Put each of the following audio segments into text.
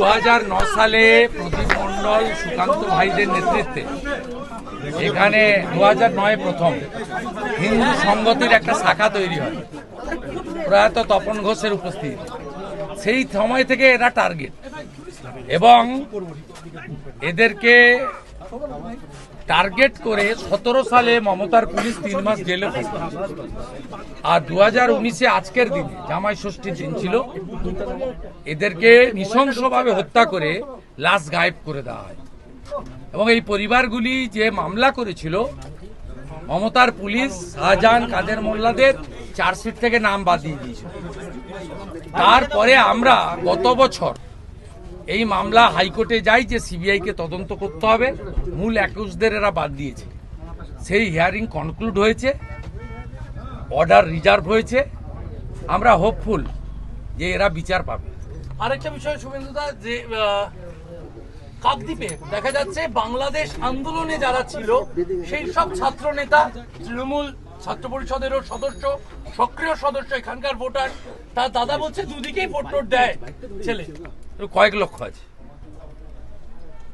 দু সালে প্রদীপ মণ্ডল সুকান্ত ভাইদের নেতৃত্বে, এখানে দু নয় প্রথম হিন্দু সংগতির একটা শাখা তৈরি হয়। প্রয়াত তপন ঘোষের উপস্থিত। সেই সময় থেকে এরা টার্গেট এবং এদেরকে টার্গেট করে সতেরো সালে মমতার পুলিশ তিন মাস জেলে আর দু হাজার উনিশে আজকের দিনে জামাই ষষ্ঠীর দিন ছিল, এদেরকে নৃশংসভাবে হত্যা করে লাশ গায়েব করে দেওয়া হয়। এবং এই পরিবারগুলি যে মামলা করেছিল, মমতার পুলিশ শাহজাহান, কাদের মোল্লাদের চার্জশিট থেকে নাম বাদ দিয়ে দিয়েছিল। তারপরে আমরা গত বছর এই মামলা হাইকোর্টে যাই যে সিবিআইকে তদন্ত করতে হবে। মূল অ্যাকিউজদের এরা বাদ দিয়েছে। সেই হিয়ারিং কনক্লুড হয়েছে অর্ডার রিজার্ভ হয়েছে। আমরা হোপফুল যে এরা বিচার পাবে। আরেকটা বিষয় শুভেন্দুদা যে কাকদ্বীপে দেখা যাচ্ছে বাংলাদেশ আন্দোলনে যারা ছিল সেই সব ছাত্র নেতা তৃণমূল ছাত্র পরিষদেরও সদস্য সক্রিয় সদস্য এখানকার ভোটার তার দাদা বলছে দুদিকেই ভোট টোট দেয় ছেলে। কয়েক লক্ষ আছে।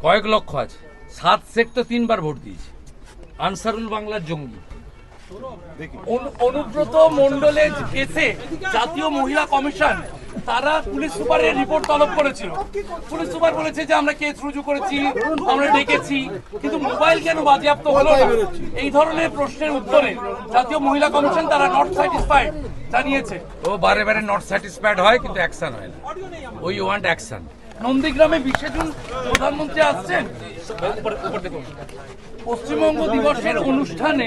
কয়েক লক্ষ আছে। সাত শেখ তো তিনবার ভোট দিয়েছে। আনসারুল বাংলার জঙ্গি। অনুব্রত মন্ডলের কেসে জাতীয় মহিলা কমিশন, তারা পুলিশ সুপারের রিপোর্ট তলব করেছিল। পুলিশ সুপার বলেছে যে, আমরা কেস রুজু করেছি, আমরা ডেকেছি, কিন্তু মোবাইল কেন বাজেয়াপ্ত হলো না? এই ধরনের প্রশ্নের উত্তরে জাতীয় মহিলা কমিশন তারা নট স্যাটিসফাইড জানিয়েছে। ও বারে বারে নট স্যাটিসফাইড হয়, কিন্তু অ্যাকশন হয় না। ওই ওয়ান্ট অ্যাকশন নন্দীগ্রামে বিশে জুন প্রধানমন্ত্রী আসছেন? পশ্চিমবঙ্গ দিবসের অনুষ্ঠানে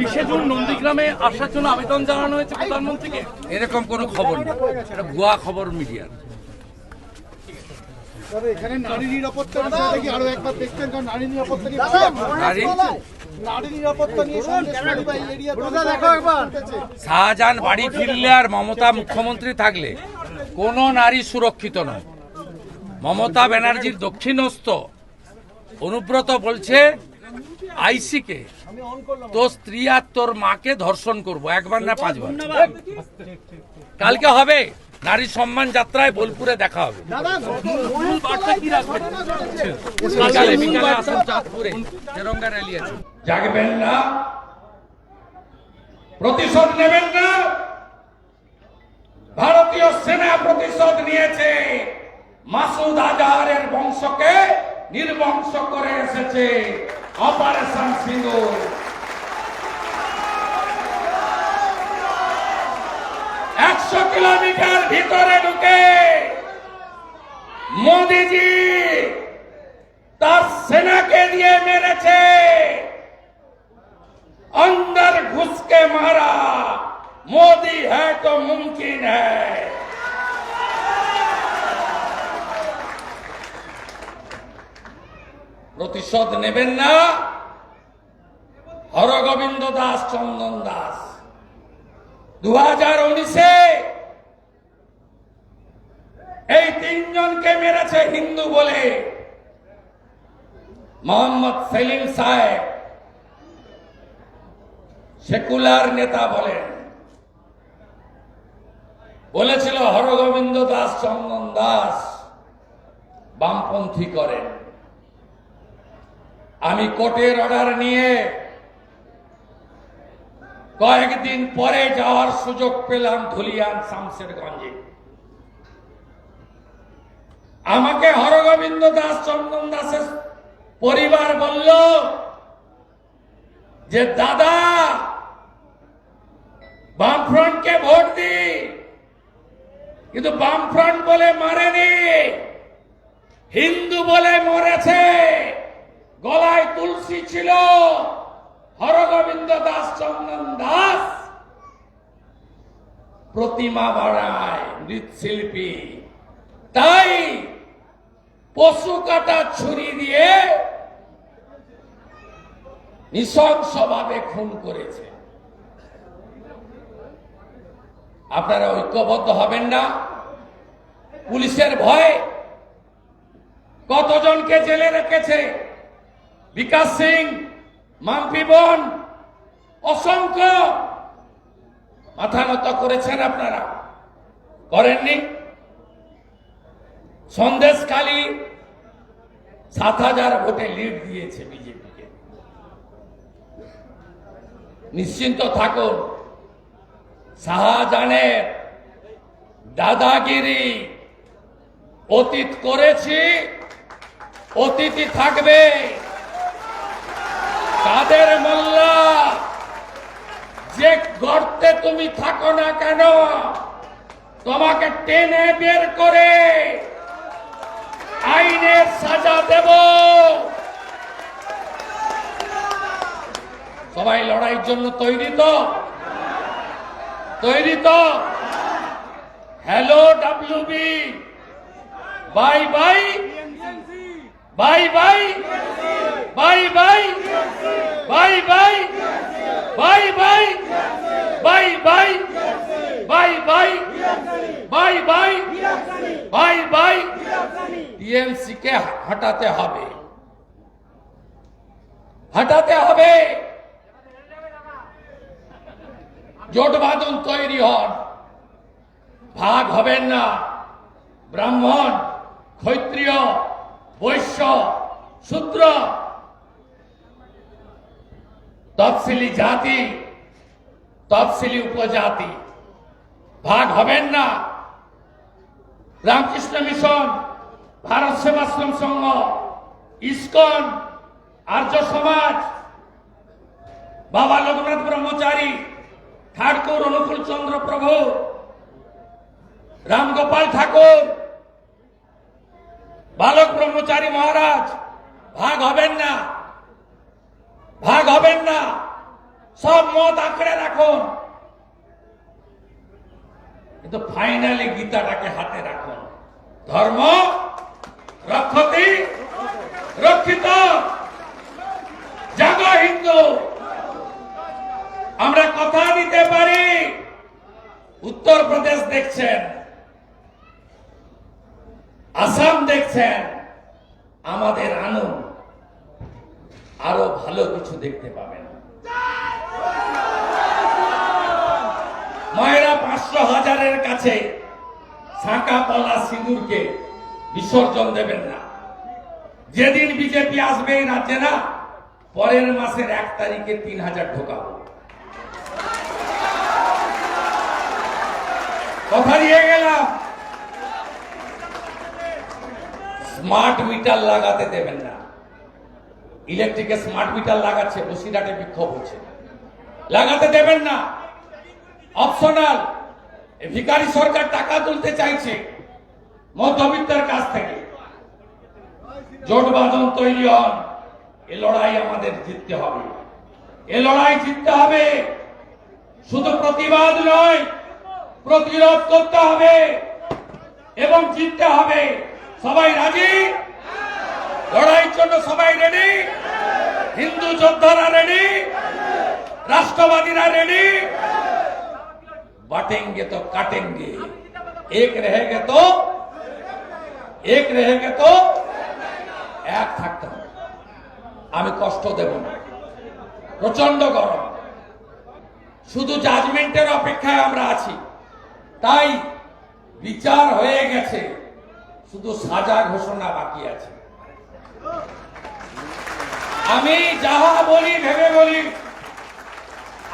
বিশে জুন নন্দীগ্রামে আসার জন্য আবেদন জানানো হয়েছে প্রধানমন্ত্রীকে? এরকম কোনো খবর নেই। এটা ভুয়া খবর মিডিয়ার। তবে এখানে নারী নিরাপত্তার বিষয়টা কি আরও একবার দেখতেন কারণ নারী নিরাপত্তা নিয়ে নারী? নারী নিরাপত্তা নিয়ে সন্দেশখালী বা এই এরিয়াতে দেখো একবার। শাহজাহান বাড়ি ফিরলে আর মমতা মুখ্যমন্ত্রী থাকলে কোনো নারী সুরক্ষিত নয়। মমতা ব্যানার্জির দক্ষিণস্থ অনুব্রত বলছে, আইসিকে তোর স্ত্রী আর তোর মাকে ধর্ষণ করব, একবার না পাঁচবার। কালকে হবে, নারী সম্মান যাত্রায় বোলপুরে দেখা হবে। জাগবেন না, প্রতিশোধ নেবেন না, ভারতীয় সেনা প্রতিশোধ নিয়েছে। মাসুদ আজহারের বংশকে নির্বংশ করে এসেছে অপারেশন সিঁদুর একশো কিলোমিটার ভিতরে ঢুকে মোদিজি তার সেনাকে দিয়ে মেরেছে अंदर घुस के मारा मोदी है तो मुमकिन है প্রতিশোধ নেবেন না। হরগোবিন্দ দাস, চন্দন দাস। দু হাজার উনিশে এই তিনজনকে মেরেছে হিন্দু বলে। মোহাম্মদ সেলিম সাহেব সেকুলার নেতা বলেন বলেছিল, হরগোবিন্দ দাস, চন্দন দাস বামপন্থী করেন। আমি কোর্টের অর্ডার নিয়ে কয়েকদিন পরে যাওয়ার সুযোগ পেলাম ধুলিয়ান শামশেরগঞ্জে। আমাকে হরগোবিন্দ দাস, চন্দন দাসের পরিবার বলল যে, দাদা, বামফ্রন্টকে ভোট দি। কিন্তু বামফ্রন্ট বলে মারেনি, হিন্দু বলে মরেছে। গলায় তুলসী ছিল। হরগোবিন্দ দাস চন্দন দাস। প্রতিমা বাড়ায় মৃৎশিল্পী। তাই পশু কাটা ছুরি দিয়ে নৃশংসভাবে খুন করেছে। আপনারা ঐক্যবদ্ধ হবেন না। পুলিশের ভয় কতজনকে জেলে রেখেছে? বিকাশ সিং মাম্পি বোন অসংখ্য মাথা নত করেছেন আপনারা। করেননি? সন্দেশখালী সাত হাজার ভোটে লিড দিয়েছে বিজেপিকে। নিশ্চিন্ত থাকুন, শাহজাহানের দাদাগিরি অতীত করেছি, অতীতই থাকবে। কাদের মোল্লা, যে গর্তে তুমি থাকো না কেন, তোমাকে টেনে বের করে আইনের সাজা দেব। সবাই লড়াইয়ের জন্য তৈরি তো? তৈরি তো? Hello, WB. Bye bye. Bye bye. Bye bye bye bye bye bye bye bye bye bye bye bye bye bye TMC কে হটাতে হবে। হটাতে হবে। জোট বাঁধন তৈরি হন। ভাগ হবেন না। ব্রাহ্মণ, ক্ষত্রিয়, বৈশ্য, শূদ্র তফসিলি জাতি, তফসিলি উপজাতি। ভাগ হবেন না। রামকৃষ্ণ মিশন, ভারত সেবাশ্রম সংঘ, ইস্কন, আর্য সমাজ, বাবা লোকনাথ ব্রহ্মচারী, ঠাকুর অনুকূল চন্দ্র প্রভু রামগোপাল ঠাকুর, বালক ব্রহ্মচারী মহারাজ, ভাগ হবেন না। ভাগ হবেন না। সব মত আঁকড়ে রাখুন। কিন্তু ফাইনালি গীতাটাকে হাতে রাখুন। ধর্ম রক্ষতি রক্ষিত। জাগ হিন্দু। আমরা কথা দিতে পারি। উত্তরপ্রদেশ দেখছেন। আসাম দেখছেন। আমাদের আনুন আরও ভালো কিছু দেখতে পাবেন মায়েরা পাঁচশো হাজারের কাছে শাঁকা পলা সিঁদুরকে বিসর্জন দেবেন না। যেদিন বিজেপি আসবে এই রাজ্যে না, পরের মাসের এক তারিখে তিন হাজার ঢোকাবো। কথা দিয়ে গেলাম। স্মার্ট মিটার লাগাতে দেবেন না। ইলেকট্রিকে স্মার্ট মিটার লাগাচ্ছে, বসিরহাটে বিক্ষোভ হচ্ছে। লাগাতে দেবেন না। অপশনাল। ভিকারি সরকার টাকা তুলতে চাইছে মধ্যবিত্তের কাছ থেকে। জোট বাঁধন তৈরি হন। এ লড়াই আমাদের জিততে হবে। এ লড়াই জিততে হবে। শুধু প্রতিবাদ নয়, প্রতিরোধ করতে হবে এবং জিততে হবে। সবাই রাজি? লড়াইয়ের জন্য সবাই রেডি হিন্দু যোদ্ধারা রেডি রাষ্ট্রবাদীরা রেডি বাটেঙ্গে তো কাটেঙ্গে। এক রেহেগে তো, এক রেহেগে তো এক থাকতে হবে। আমি কষ্ট দেব না। প্রচণ্ড গরম। শুধু জাজমেন্টের অপেক্ষায় আমরা আছি। তাই বিচার হয়ে গেছে। শুধু সাজা ঘোষণা বাকি আছে। আমি যাহা বলি, ভেবে বলি,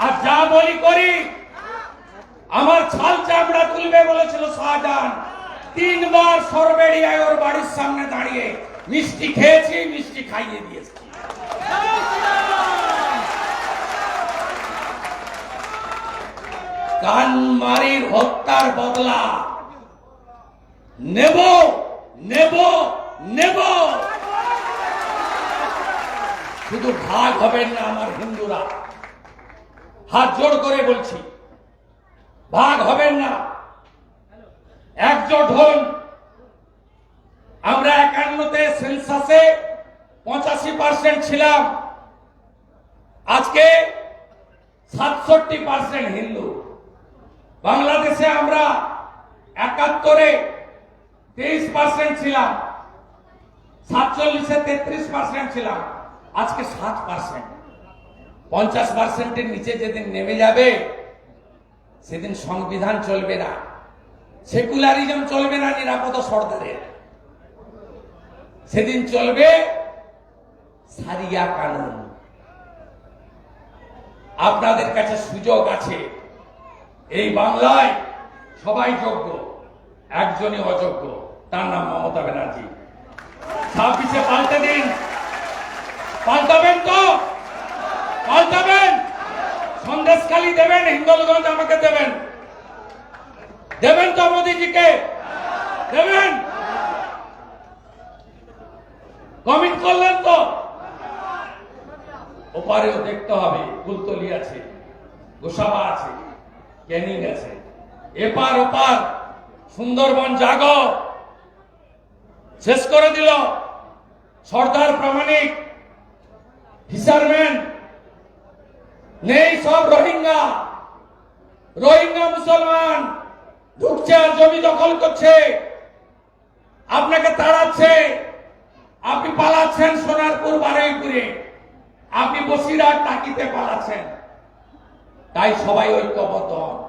আর যা বলি করি, আমার ছাল চামড়া তুলবে বলেছিল শাহজাহান। তিনবার সরবেড়িয়ায় ওর বাড়ির সামনে দাঁড়িয়ে মিষ্টি খেয়েছি, মিষ্টি খাইয়ে দিয়েছি। কানমারির হত্যার বদলা নেব নেব নেব। শুধু ভাগ হবেন না আমার হিন্দুরা। হাত জোড় করে বলছি, ভাগ হবেন না। একজোট হন। আমরা একান্নতে সেন্সাসে পঁচাশি পার্সেন্ট ছিলাম। আজকে সাতষট্টি পার্সেন্ট হিন্দু। বাংলাদেশে আমরা একাত্তরে তেইশ পার্সেন্ট ছিলাম। সাতচল্লিশে তেত্রিশ পার্সেন্ট ছিলাম। আজকে সাত পার্সেন্ট পঞ্চাশ পার্সেন্টের নিচে যেদিন নেমে যাবে, সেদিন সংবিধান চলবে না। সেকুলারিজম চলবে না নিরাপদ সর্দারের। সেদিন চলবে সারিয়া কানুন। আপনাদের কাছে সুযোগ আছে। এই বাংলায় সবাই যোগ্য, একজনই অযোগ্য, তার নাম মমতা ব্যানার্জি। ছাব্বিশে পাল্টে দিন। পাল্টাবেন তো? পাল্টাবেন? সন্দেশখালি দেবেন হিন্দলগঞ্জ আমাকে দেবেন। দেবেন তো মোদীজিকে? দেবেন? কমিট করলেন তো? ওপারেও দেখতে হবে কুলতলি আছে, গোসাবা আছে, ক্যানিং আছে। এপার ওপার, সুন্দরবন জাগ। শেষ করে দিল সর্দার প্রামাণিক। ফিশারম্যান নেই সব রোহিঙ্গা রোহিঙ্গা মুসলমান, ঢুকছে আর জমি দখল করছে। আপনাকে তাড়াচ্ছে। আপনি পালাচ্ছেন সোনারপুর, বারুইপুরে। আপনি বসিরহাট টাকিতে পালাচ্ছেন। তাই সবাই ঐক্যবদ্ধ হন।